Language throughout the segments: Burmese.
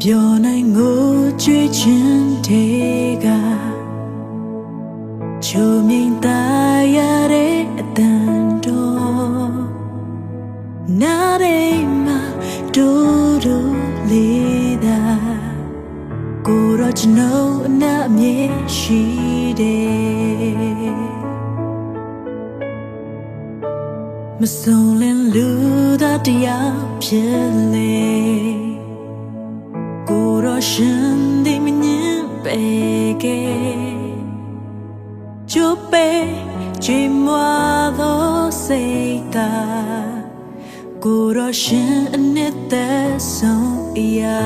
ပြောနိုင်ငိုကြွေးခြင်းတွေကချိုမြိန်သားရတဲ့အတန်တော်နားရဲမှာဒူဒူလေးသာကိုရောကျွန်တော်အနာအမြဲရှိတယ်မစုံလင်လူသားတရားဖြစ်လေ ကိုရောရှင်ဒီမညင်ပေကေကျုပ်ပေချီမွာသောစိတ်သာကိုရောရှင်အနှစ်သက်ဆုံးအရာ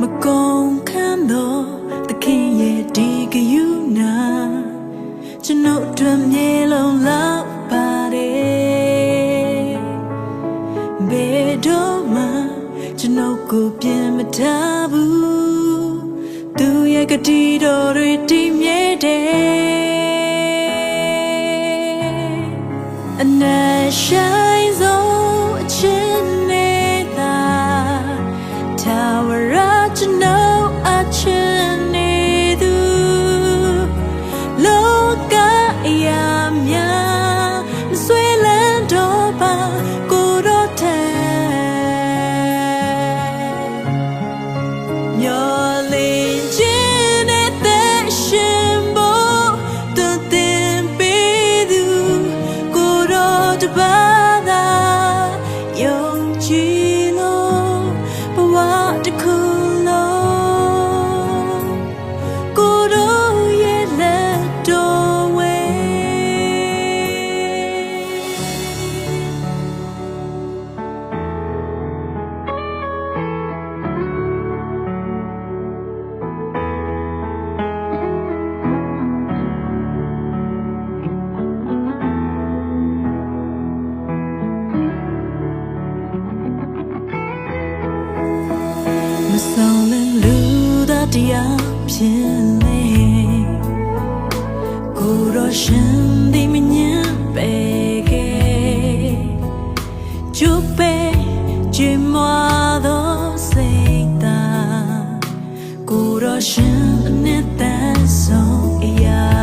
မကုန်ခံတော့သခင်ရဲ့ဒီ ကယူနာကျွန်ုပ်အတွက်မြေလုံးလောက်ပါတယ်ဘယ်တော့မှကျွန်ုပ်ကိုပြင်မထားဘူးသူရဲ့ကတိတော်တွေတည်မြဲတယ်အနာဆိုင်ဆုံးအချင်းနေတာထာဝရကျွန်ုပ်အချင်းနေသူလောကအရာများမဆွေလန်းတော့ပါ မဆောင်လင်လူသားတရားဖြစ်လေကိုရောရှင်ဒီမညင်ပေကေကျုပ်ပေချီမွာသောစိတ်သာကိုရောရှင်အနှစ်သက်ဆုံးအရာ